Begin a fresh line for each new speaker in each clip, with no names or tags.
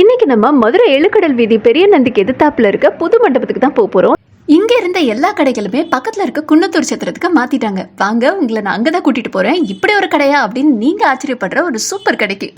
இன்னைக்கு நம்ம மதுரை எழுக்கடல் வீதி பெரிய நந்திக்கு எதிர்த்தாப்புல இருக்க புது மண்டபத்துக்கு தான் போக போறோம்
இங்க இருந்த எல்லா கடைகளுமே பக்கத்துல இருக்க குன்னத்தூர் சத்திரத்துக்கு மாத்திட்டாங்க. வாங்க உங்களை நான் அங்கதான் கூட்டிட்டு போறேன். இப்படி ஒரு கடையா அப்படின்னு நீங்க ஆச்சரியப்படுற ஒரு சூப்பர் கடைக்கு.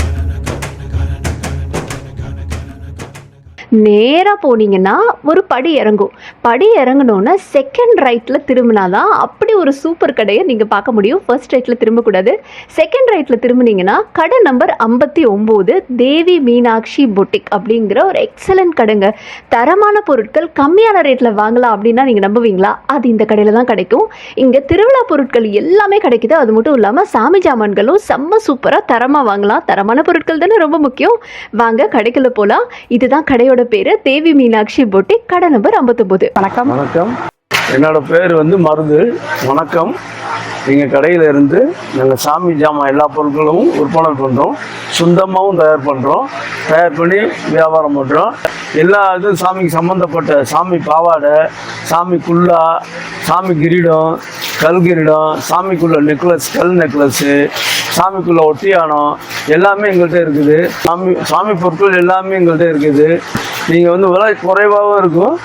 நேராக போனீங்கன்னா ஒரு படி இறங்கும். படி இறங்கினோன்னா செகண்ட் ரைட்டில் திரும்பினாதான் அப்படி ஒரு சூப்பர் கடையை நீங்கள் பார்க்க முடியும். ஃபர்ஸ்ட் ரைட்டில் திரும்பக்கூடாது. செகண்ட் ரைட்டில் திரும்பினீங்கன்னா கடை நம்பர் ஐம்பத்தி ஒம்பது தேவி மீனாட்சி பொட்டிக் அப்படிங்கிற ஒரு எக்ஸலண்ட் கடைங்க. தரமான பொருட்கள் கம்மியான ரேட்டில் வாங்கலாம் அப்படின்னா நீங்கள் நம்புவீங்களா? அது இந்த கடையில் தான் கிடைக்கும். இங்கே திருவிழா பொருட்கள் எல்லாமே கிடைக்குது. அது மட்டும் இல்லாமல் சாமி ஜாமான்களும் செம்ம சூப்பராக தரமாக வாங்கலாம். தரமான பொருட்கள் தானே ரொம்ப முக்கியம். வாங்க கடைக்குள்ள போகலாம் இதுதான் கடையோட பேர் தேவி மீனாட்சி பொட்டிக் கடை நம்பர் ஐம்பத்தொம்போது.
வணக்கம்.
வணக்கம். என்னோட பேர் வந்து மருது. வணக்கம். எங்கள் கடையில் இருந்து நாங்கள் சாமி ஜாமான் எல்லா பொருட்களும் விற்பனை பண்ணுறோம் சொந்தமாகவும் தயார் பண்ணுறோம் தயார் பண்ணி வியாபாரம் பண்ணுறோம் எல்லா இதுவும் சாமிக்கு சம்மந்தப்பட்ட சாமி பாவாடை சாமி குல்லா சாமி கிரீடம் கல் கிரீடம் சாமிக்குள்ள நெக்லஸ் கல் நெக்லஸ்ஸு சாமிக்குள்ள ஒட்டியானம் எல்லாமே எங்கள்கிட்ட இருக்குது. சாமி சாமி பொருட்கள் எல்லாமே எங்கள்கிட்ட இருக்குது. நீங்கள் வந்து விலை குறைவாகவும் இருக்கும்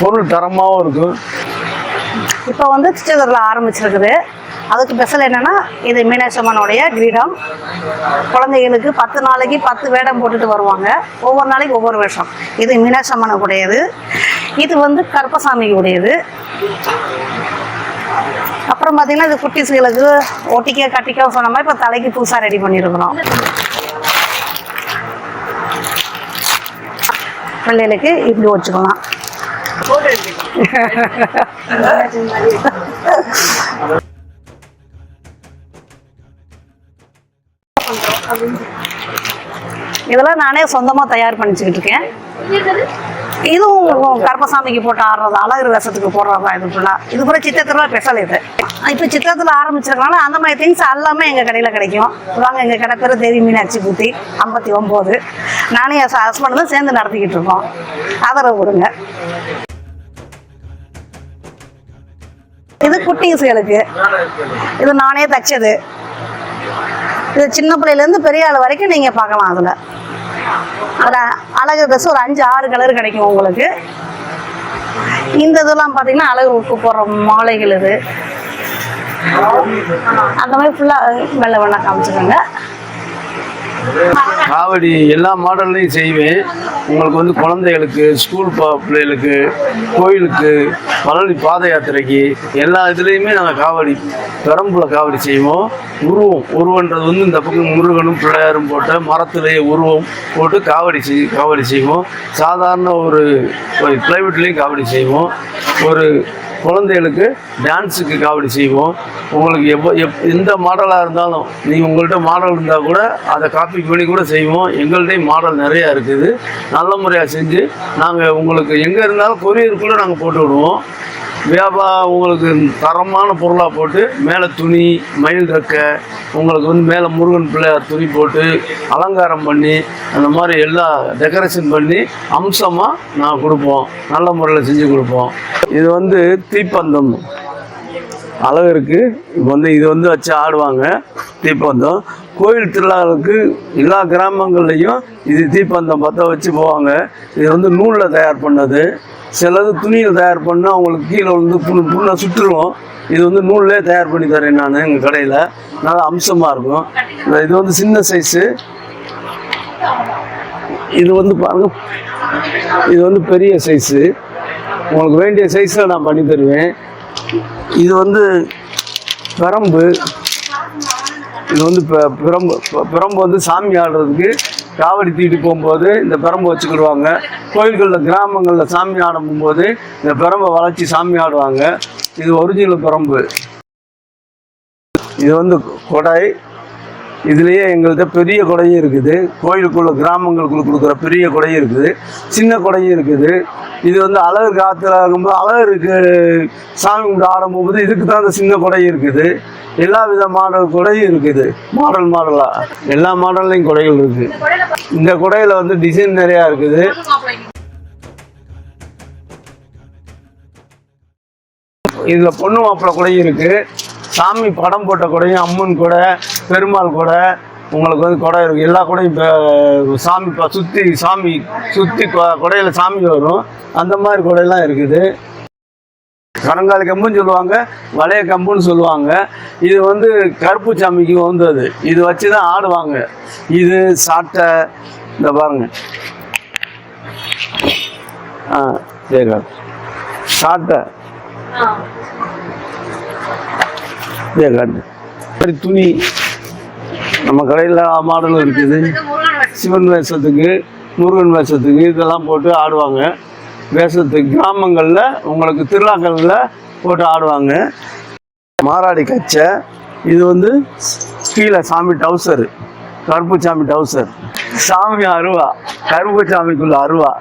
பொருள் தரமாகவும் இருக்கும்.
இப்போ வந்து சிச்சதூரில் ஆரம்பிச்சிருக்குது. அதுக்கு ஸ்பெஷல் என்னன்னா இது மீனாட்சம்மனுடைய கிரீடம். குழந்தைகளுக்கு பத்து நாளைக்கு பத்து வேடம் போட்டுட்டு வருவாங்க. ஒவ்வொரு நாளைக்கு ஒவ்வொரு வேஷம். இது மீனாட்சம்மனுக்கு உடையது இது வந்து கருப்பசாமிக்குடையது அப்புறம் பார்த்தீங்கன்னா இது குட்டிஸ்களுக்கு ஒட்டிக்க கட்டிக்க சொன்ன மாதிரி இப்போ தலைக்கு புதுசாக ரெடி பண்ணியிருக்கிறோம் பிள்ளைகளுக்கு இப்படி வச்சுக்கலாம். இதெல்லாம் நானே சொந்தமாக தயார் பண்ணிச்சுக்கிட்டு இருக்கேன். இதுவும் கருப்பசாமிக்கு போட்டு ஆடுறது அழகர் வேஷத்துக்கு போடுறதா இது ஃபுல்லாக இது கூட சித்திரத்தில் ஸ்பெஷல் இது. இப்போ சித்திரத்தில் ஆரம்பிச்சிருக்கனால அந்த மாதிரி திங்ஸ் எல்லாமே எங்கள் கடையில் கிடைக்கும். வாங்க எங்கள் கடை பேர் தேவி மீனாட்சி பூத்தி ஐம்பத்தி ஒம்பது நானே என் ஹஸ்பண்ட் தான் சேர்ந்து நடத்திக்கிட்டு இருக்கோம். ஆதரவு கொடுங்க. இது குட்டீஸ்களுக்கு இது நானே தைச்சது. இது சின்ன பிள்ளையிலேருந்து பெரிய ஆள் வரைக்கும் நீங்கள் பார்க்கலாம் அதில். ஒரு அழகு ட்ரெஸ் ஒரு அஞ்சு ஆறு கலர் கிடைக்கும் உங்களுக்கு. இந்த இதெல்லாம் பார்த்தீங்கன்னா அழகு உப்பு போடுற மாலைகள் இது. அந்த மாதிரி ஃபுல்லாக வெள்ளை வெள்ளை காமிச்சிருக்காங்க
காவடி எல்லா மாடல்லையும் செய்வேன். உங்களுக்கு வந்து குழந்தைகளுக்கு ஸ்கூல் பிள்ளைகளுக்கு கோயிலுக்கு பழனி பாத யாத்திரைக்கு எல்லா இதுலேயுமே நாங்கள் காவடி பெரம்புல காவடி செய்வோம். உருவம். உருவன்றது வந்து இந்த பக்கம் முருகனும் பிள்ளையாரும் போட்ட மரத்துலேயே உருவம் போட்டு காவடி செய் காவடி செய்வோம். சாதாரண ஒரு பிளைவுட்லேயும் காவடி செய்வோம். ஒரு குழந்தைகளுக்கு டான்ஸுக்கு காவடி செய்வோம். உங்களுக்கு எப்போ எப் எந்த மாடலாக இருந்தாலும் நீங்கள் உங்கள்கிட்ட மாடல் இருந்தால் கூட அதை காப்பி பண்ணி கூட செய்வோம். எங்கள்கிட்டயும் மாடல் நிறையா இருக்குது. நல்ல முறையாக செஞ்சு நாங்கள் உங்களுக்கு எங்கே இருந்தாலும் கொரியர் கூட நாங்கள் போட்டு விடுவோம். வியாபாரம் உங்களுக்கு தரமான பொருளாக போட்டு மேலே துணி மயில் ரெக்க உங்களுக்கு வந்து மேலே முருகன் பிள்ளையார் துணி போட்டு அலங்காரம் பண்ணி அந்த மாதிரி எல்லா டெக்கரேஷன் பண்ணி அம்சமாக நான் கொடுப்போம். நல்ல முறையில் செஞ்சு கொடுப்போம். இது வந்து தீப்பந்தம். அழகருக்கு இப்போ வந்து இது வந்து வச்சு ஆடுவாங்க. தீப்பந்தம். கோயில் திருவிழாவுக்கு எல்லா கிராமங்கள்லையும் இது தீப்பந்தம் பற்ற வச்சு போவாங்க. இது வந்து நூலில் தயார் பண்ணது. சிலது துணியில் தயார் பண்ணால் அவங்களுக்கு கீழே வந்து புண்ணு புண்ணை சுற்றுருவோம் இது வந்து நூல்லே தயார் பண்ணி தரேன் நான் எங்கள் கடையில். நல்லா அம்சமாக இருக்கும். இந்த- இது வந்து சின்ன சைஸு இது வந்து பாருங்க. இது வந்து பெரிய சைஸு உங்களுக்கு வேண்டிய சைஸில் நான் பண்ணி தருவேன். இது வந்து பிரம்பு. இது வந்து பிரம்பு பிரம்பு வந்து சாமி ஆடுறதுக்கு காவடி தீட்டு போகும்போது இந்த பிரம்பு வச்சுக்கிடுவாங்க. கோயில்களில் கிராமங்களில் சாமி ஆடும்போது இந்த பிரம்பை வளர்ச்சி சாமி ஆடுவாங்க. இது ஒரிஜினல் பிரம்பு. இது வந்து கொடை. இதுலேயே எங்கள்கிட்ட பெரிய கொடையும் இருக்குது. கோயிலுக்குள்ள கிராமங்களுக்குள்ள கொடுக்குற பெரிய கொடையும் இருக்குது. சின்ன கொடையும் இருக்குது. இது வந்து அழகு காத்துல ஆகும்போது அழகருக்கு சாமி கும்பிட்டு ஆடும்போது இதுக்கு தான் அந்த சின்ன கொடையும் இருக்குது. எல்லா வித மாடல் கொடையும் இருக்குது. மாடல் மாடலாக எல்லா மாடல்லையும் கொடைகள் இருக்குது இந்த கொடையில் வந்து டிசைன் நிறையா இருக்குது. இதில் பொண்ணு மாப்பிள்ளை கொடையும் இருக்குது சாமி படம் போட்ட கொடையும் அம்மன் கொடை பெருமாள் கொடை உங்களுக்கு வந்து குடை இருக்குது எல்லா குடையும் இப்போ சாமி இப்போ சுற்றி சாமி சுற்றி குடையில் சாமி வரும். அந்த மாதிரி குடையெல்லாம் இருக்குது. கரங்காலி கம்புன்னு சொல்லுவாங்க வளைய கம்புன்னு சொல்லுவாங்க. இது வந்து கருப்பு சாமிக்கு வந்தது. இது வச்சு தான் ஆடுவாங்க. இது சாட்டை இந்த பாருங்க. ஆ சரி சாட்டை. இதே காட்டு துணி. நம்ம கடையில் மாடல் இருக்குது. சிவன் வேஷத்துக்கு முருகன் வேஷத்துக்கு இதெல்லாம் போட்டு ஆடுவாங்க. வேஷத்துக்கு கிராமங்களில் உங்களுக்கு திருவிழாக்களில் போட்டு ஆடுவாங்க. மாராடி கச்சை இது வந்து கீழே சாமி டவுசரு கருப்பு சாமி டவுசர். சாமி அருவா கருப்பு சாமிக்குள்ள அருவா.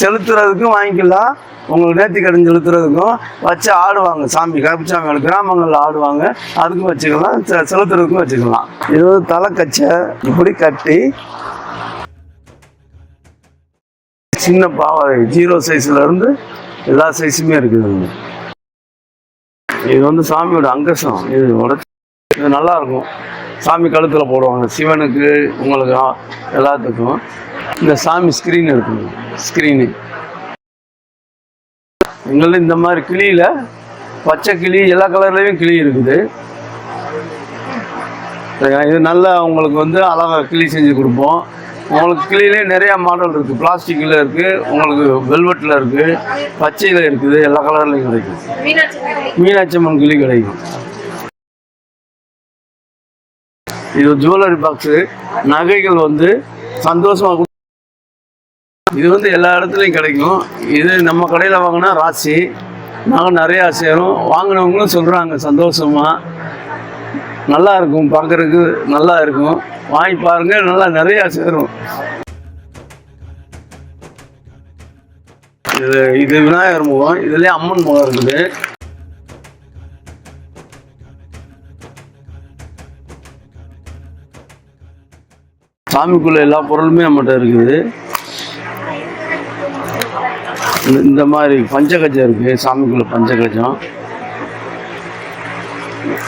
செலுத்துறதுக்கும் வாங்கிக்கலாம். உங்களுக்கு நேர்த்தி கடன் செலுத்துறதுக்கும் வச்சு ஆடுவாங்க. சாமி கருப்பு கிராமங்களில் ஆடுவாங்க. அதுக்கும் வச்சுக்கலாம். செ- செலுத்துறதுக்கும் வச்சுக்கலாம். இது வந்து தலைக்கச்சை. இப்படி கட்டி சின்ன பாவாடை ஜீரோ சைஸ்ல இருந்து எல்லா சைஸுமே இருக்குது இது வந்து சாமியோட அங்கசம். இது உடச்சு இது நல்லா இருக்கும். சாமி கழுத்தில் போடுவாங்க. சிவனுக்கு உங்களுக்கு எல்லாத்துக்கும். இந்த சாமி ஸ்க்ரீன் இருக்குங்க. ஸ்க்ரீனு எங்களில் இந்த மாதிரி கிளியில் பச்சை கிளி எல்லா கலர்லேயும் கிளி இருக்குது? இது நல்லா உங்களுக்கு வந்து அழகாக கிளி செஞ்சு கொடுப்போம். உங்களுக்கு கிளியிலே நிறையா மாடல் இருக்குது பிளாஸ்டிக்கில் இருக்குது உங்களுக்கு வெல்வெட்டில் இருக்குது பச்சையில் இருக்குது எல்லா கலர்லேயும் கிடைக்கும். மீனாட்சி அம்மன் கிளி கிடைக்கும். இது ஜுவல்லரி பாக்ஸு நகைகள் வந்து சந்தோஷமாக இது வந்து எல்லா இடத்துலையும் கிடைக்கும். இது நம்ம கடையில் வாங்கினா ராசி. நாங்கள் நிறையா சேரும். வாங்கினவங்களும் சொல்கிறாங்க சந்தோஷமாக நல்லா இருக்கும் பார்க்குறதுக்கு நல்லா இருக்கும். வாங்கி பாருங்கள் நல்லா நிறையா சேரும். இது இது விநாயகர் முகம். இதுலேயே அம்மன் முகம் இருக்குது. சாமிக்குள்ள எல்லா பொருளுமே நம்மகிட்ட இருக்குது. இந்த- மாதிரி பஞ்சகஜம் இருக்குது சாமிக்குள்ள பஞ்சகஜம்.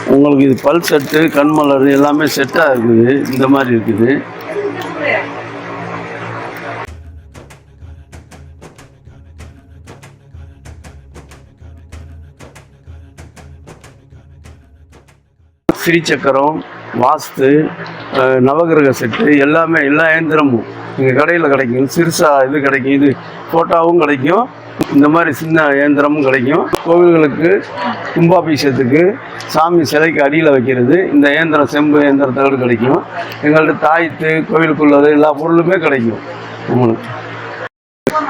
உங்களுக்கு இது பல் செட்டு கண்மலர் எல்லாமே செட்டாக இருக்குது. இந்த மாதிரி இருக்குது. ஸ்ரீ சக்கரம் வாஸ்து நவகிரக செட்டு எல்லாமே எல்லா இயந்திரமும் எங்கள் கடையில் கிடைக்கும். சிறுசா இது கிடைக்கும் இது ஃபோட்டோவும் கிடைக்கும் இந்த மாதிரி சின்ன இயந்திரமும் கிடைக்கும். கோவில்களுக்கு கும்பாபிஷேகத்துக்கு சாமி சிலைக்கு அடியில் வைக்கிறது இந்த இயந்திரம் செம்பு இயந்திரத்தோடு கிடைக்கும். எங்கள்கிட்ட தாய்த்து கோவிலுக்குள்ளது எல்லா பொருளுமே கிடைக்கும். உங்களுக்கு.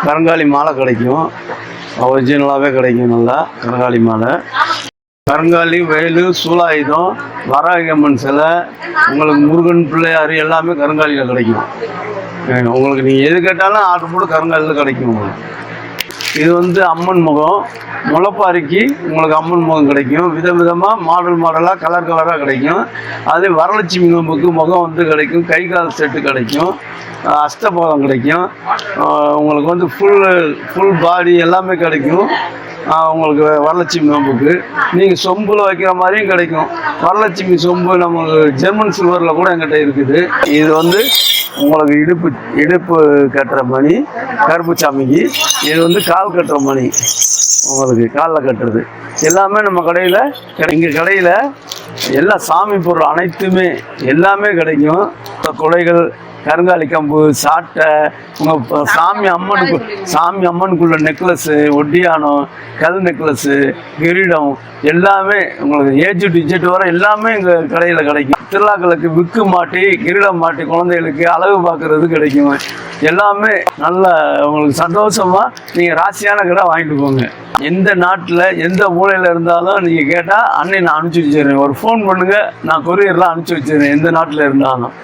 கரங்காலி மாலை கிடைக்கும். ஒரிஜினலாகவே கிடைக்கும் நல்லா கரங்காலி மாலை. கருங்காலி வேலு சூலாயுதம் வராகியம்மன் சிலை உங்களுக்கு முருகன் பிள்ளையார் எல்லாமே கருங்காலியில் கிடைக்கும். உங்களுக்கு நீங்கள் எது கேட்டாலும் ஆர்டர் போட்டு கருங்காலியில் கிடைக்கும் உங்களுக்கு. இது வந்து அம்மன் முகம். முளைப்பாரிக்கு உங்களுக்கு அம்மன் முகம் கிடைக்கும். விதவிதமாக மாடல் மாடலாக கலர் கலராக கிடைக்கும். அதே வரலட்சுமி நோம்புக்கு முகம் வந்து கிடைக்கும். கை கால் செட்டு கிடைக்கும். அஷ்டபோதம் கிடைக்கும். உங்களுக்கு வந்து ஃபுல் ஃபுல் பாடி எல்லாமே கிடைக்கும். உங்களுக்கு வரலட்சுமி நோம்புக்கு நீங்கள் சொம்பில் வைக்கிற மாதிரியும் கிடைக்கும். வரலட்சுமி சொம்பு நம்ம ஜெர்மன் சில்வரில் கூட எங்கிட்ட இருக்குது. இது வந்து உங்களுக்கு இடுப்பு இடுப்பு கட்டுற மணி கருப்பு சாமிக்கு. இது வந்து கால் கட்டுற மணி உங்களுக்கு காலில் கட்டுறது. எல்லாமே நம்ம கடையில் எங்கள் கடையில் எல்லா சாமி பொருள் அனைத்துமே எல்லாமே கிடைக்கும். இப்போ குடைகள் கருங்காலி கம்பு சாட்டை உங்கள் சாமி அம்மனுக்கு சாமி அம்மனுக்குள்ள நெக்லஸ்ஸு ஒட்டியானம் கல் நெக்லஸ்ஸு கிரீடம் எல்லாமே உங்களுக்கு ஏஜ் டு இஜெட் வர எல்லாமே எங்கள் கடையில் கிடைக்கும். திருவிழாக்களுக்கு விக்கு மாட்டி கிரீடம் மாட்டி குழந்தைகளுக்கு அழகு பார்க்கறது கிடைக்கும். எல்லாமே நல்ல உங்களுக்கு சந்தோஷமாக நீங்கள் ராசியான கடை வாங்கிட்டு போங்க. எந்த நாட்டில் எந்த மூலையில் இருந்தாலும் நீங்கள் கேட்டால் அன்னை நான் அனுப்பிச்சி வச்சிடுறேன். ஒரு ஃபோன் பண்ணுங்கள் நான் கொரியரில் அனுப்பிச்சி வச்சிடுறேன் எந்த நாட்டில் இருந்தாலும்.